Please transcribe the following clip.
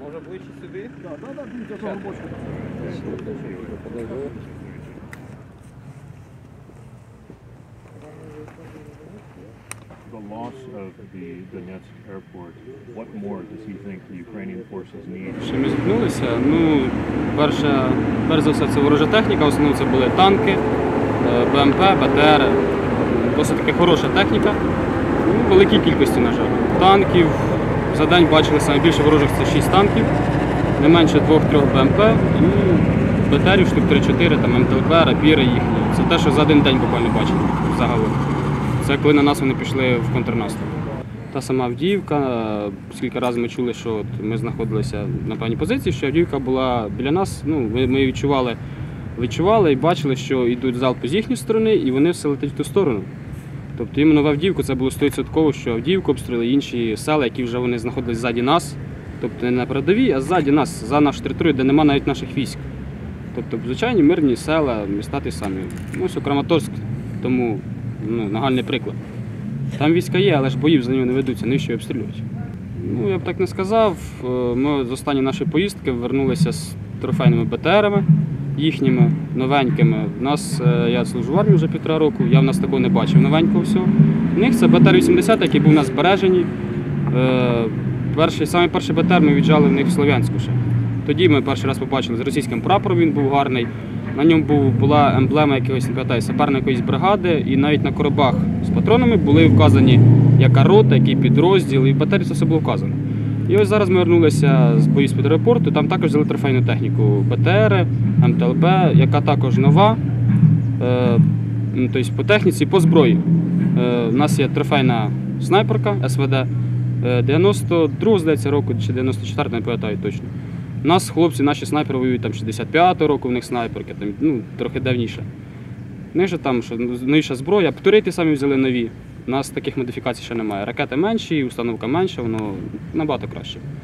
Може ближче сюди? Да, да, да, дивіться, того бочку. The loss of the Donetsk airport, what more does he think the Ukrainian forces need? Що ми зіткнулися? Ну, перше, перш за все, це ворожа техніка, в основному це були танки, е, БМП, БТР. Досить таки хороша техніка. Ну, великій кількості, на жаль. Танків за день бачили найбільше ворожих це 6 танків, не менше 2-3 БМП і БТРів штук 3-4, там МТЛБ, рапіри їхні. Це те, що за один день буквально бачили загалом. Це коли на нас вони пішли в контрнаступ. Та сама Авдіївка, е, скільки разів ми чули, що от ми знаходилися на певній позиції, що Авдіївка була біля нас. Ну, ми, відчували, відчували і бачили, що йдуть залпи з їхньої сторони, і вони все летять в ту сторону. Тобто іменно в Авдіївку це було 100%, що Авдіївку обстріли інші села, які вже вони знаходились ззаді нас. Тобто не на передовій, а ззаді нас, за нашу територію, де немає навіть наших військ. Тобто звичайні мирні села, міста ті самі. Ну, ось Краматорськ, тому ну, нагальний приклад. Там війська є, але ж боїв за ними не ведуться, їх обстрілюють? Ну, я б так не сказав. Е, Ми з останньої нашої поїздки вернулися з трофейними БТРами їхніми, новенькими. У нас, е, я служу в армії вже півтора року, я в нас такого не бачив новенького всього. У них це БТР-80, який був у нас збережений. Е, Перший, саме перший БТР ми віджали в них в Слов'янську ще. Тоді ми перший раз побачили з російським прапором, він був гарний. На ньому був, була емблема якогось, не пам'ятаю, саперної якоїсь бригади, і навіть на коробах з патронами були вказані яка рота, який підрозділ, і в батарії це все було вказано. І ось зараз ми вернулися з боїв з аеропорту, там також взяли трофейну техніку БТР, МТЛБ, яка також нова. Е, ну, тобто по техніці, по зброї. Е, у нас є трофейна снайперка СВД е, 92 здається, року чи 94, не пам'ятаю точно. У нас хлопці, наші снайпери воюють там 65 року, в них снайперки, там, ну, трохи давніше. У них там що, ну, новіша зброя, птурити самі взяли нові. У нас таких модифікацій ще немає. Ракети менші, установка менша, воно набагато краще.